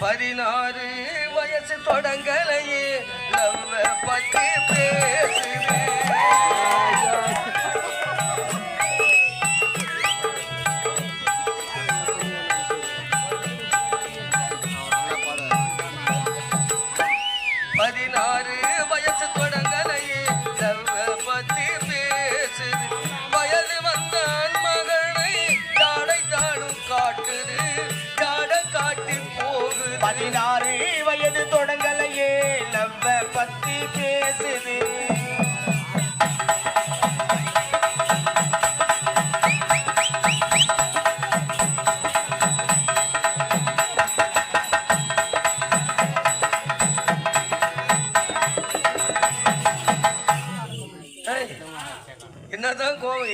பதினாறு வயசு தொடங்கலையே. நம்ம பத்தி பதினாறு பதினாறு வயது தொடங்கலையே நம்ம பத்தி பேசுது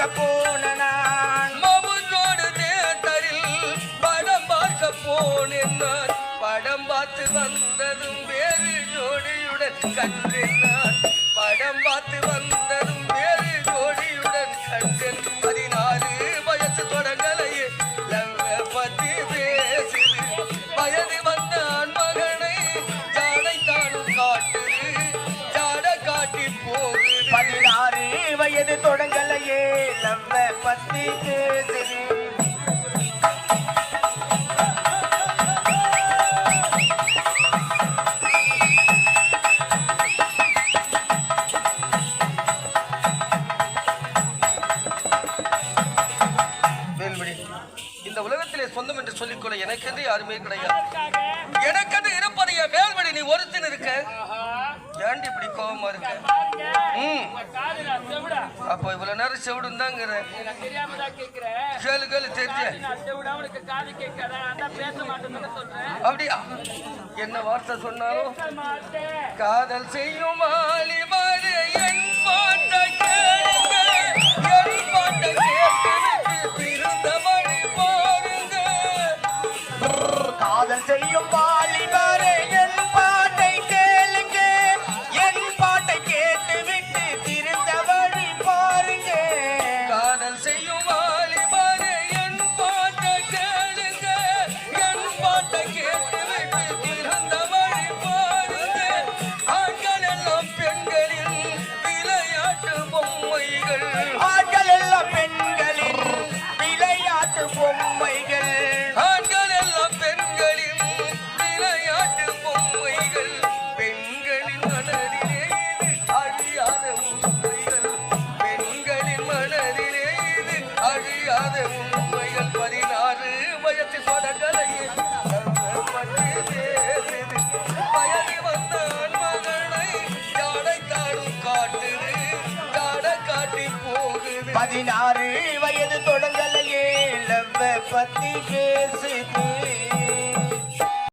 பார்க்க போன நான் மவுனோடு தேட்டரில் படம் பார்க்க போனேன் நான் படம் பார்த்து வந்ததும் வேறு ஜோடியுடன் கற்றினான் எது தொடங்கலையே? நம்ம பத்திக்கு சரி இந்த உலகத்திலே சொந்தம் என்று சொல்லிக்கொள்ள எனக்கென்று யாருமே கிடையாது. எனக்கென்று இருப்பதைய மேல்மடி நீ ஒருத்தன் இருக்க. ஏண்டி இப்படி கோபமா இருக்க? அப்போ இவ்வளவு நேரம் செவிடும் தாங்கிற கேளு அப்படியா? என்ன வார்த்தை சொன்னாலும் காதல் செய்யும் மாலிமாறு என் காதல் செய்யும் மா மகள் பதினாறு வயது தொடங்கலையே லவ்வ பத்தி பேசுது.